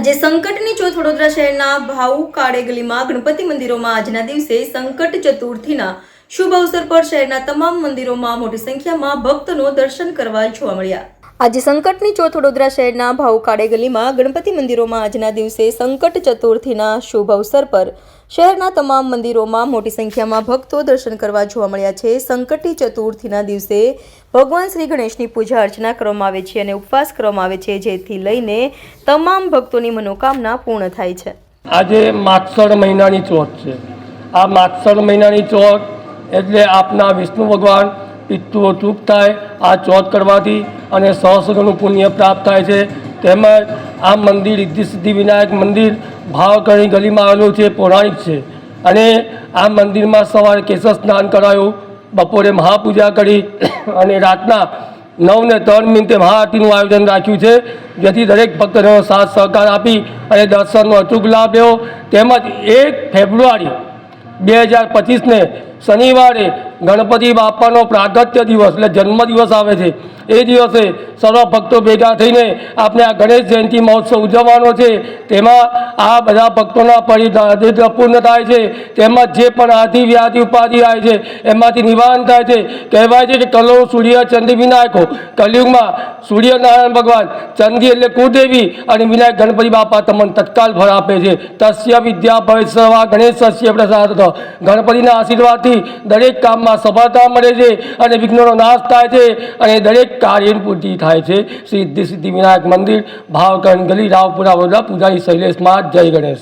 સંકટની ચોથ વડોદરા શહેરના ભાવુ કાળે ગલીમાં ગણપતિ મંદિરોમાં આજના દિવસે સંકટ ચતુર્થીના શુભ અવસર પર શહેરના તમામ મંદિરોમાં મોટી સંખ્યામાં ભક્તોનો દર્શન કરવા જોવા મળ્યા. આજે સંકટની ચોથ વડોદરા શહેરના ભાવકાળે ગલીમાં ગણપતિ મંદિરોમાં આજના દિવસે સંકટ ચતુર્થીના શુભ અવસર પર શહેરના તમામ મંદિરોમાં મોટી સંખ્યામાં ભક્તો દર્શન કરવા જોવા મળ્યા છે. સંકટી ચતુર્થીના દિવસે ભગવાન શ્રી ગણેશની પૂજા અર્ચના કરવામાં આવે છે અને ઉપવાસ કરવામાં આવે છે, જેથી લઈને તમામ ભક્તોની મનોકામના પૂર્ણ થાય છે. આજે માગસર મહિનાની ચોથ છે. આ માગસર મહિનાની ચોથ એટલે આપના વિષ્ણુ ભગવાન પિતૃઓ તૃપ્ત થાય, આ ચોથ કરવાથી અને સહસ્રનું પુણ્ય પ્રાપ્ત થાય છે. તેમજ આ મંદિર ઇદ્ધિ સિદ્ધિ વિનાયક મંદિર ભાવકરણી ગલીમાં આવેલું છે, પૌરાણિક છે. અને આ મંદિરમાં સવારે કેશર સ્નાન કરાયું, બપોરે મહાપૂજા કરી અને રાતના નવ ને ત્રણ મિનિટે મહાઆરતીનું આયોજન રાખ્યું છે, જેથી દરેક ભક્તોનો સાથ સહકાર આપી અને દર્શનનો અચૂક લાભ લેવો. તેમજ એક ફેબ્રુઆરી બે હજાર પચીસને શનિવારે ગણપતિ બાપાનો પ્રાગત્ય દિવસ, એટલે જન્મદિવસ આવે છે. એ દિવસે સર્વ ભક્તો ભેગા થઈને આપણે આ ગણેશ જયંતિ મહોત્સવ ઉજવવાનો છે. તેમાં આ બધા ભક્તોના પરિણામ પૂર્ણ થાય છે. તેમજ જે પણ આધિ વ્યાધિ ઉપાધિ આવે છે, એમાંથી નિવારણ થાય છે. કહેવાય છે કે કલો સૂર્ય ચંદ્ર વિનાયકો. કલયુગમાં સૂર્યનારાયણ ભગવાન ચંદી એટલે કુદેવી અને વિનાયક ગણપતિ બાપા તમને તત્કાલ ફળ આપે છે. તસ્ય વિદ્યા ભવે ગણેશ પ્રસાદ ગણપતિના આશીર્વાદથી દરેક કામમાં સફળતા મળે છે અને વિઘ્નોનો નાશ થાય છે અને દરેક કાર્યની પૂર્તિ થાય છે. સિદ્ધિ સિદ્ધિ વિનાયક મંદિર, ભાવકરણ ગલી, રાવપુરા વડોદરા, પૂજારી શૈલેષમાં જય ગણેશ.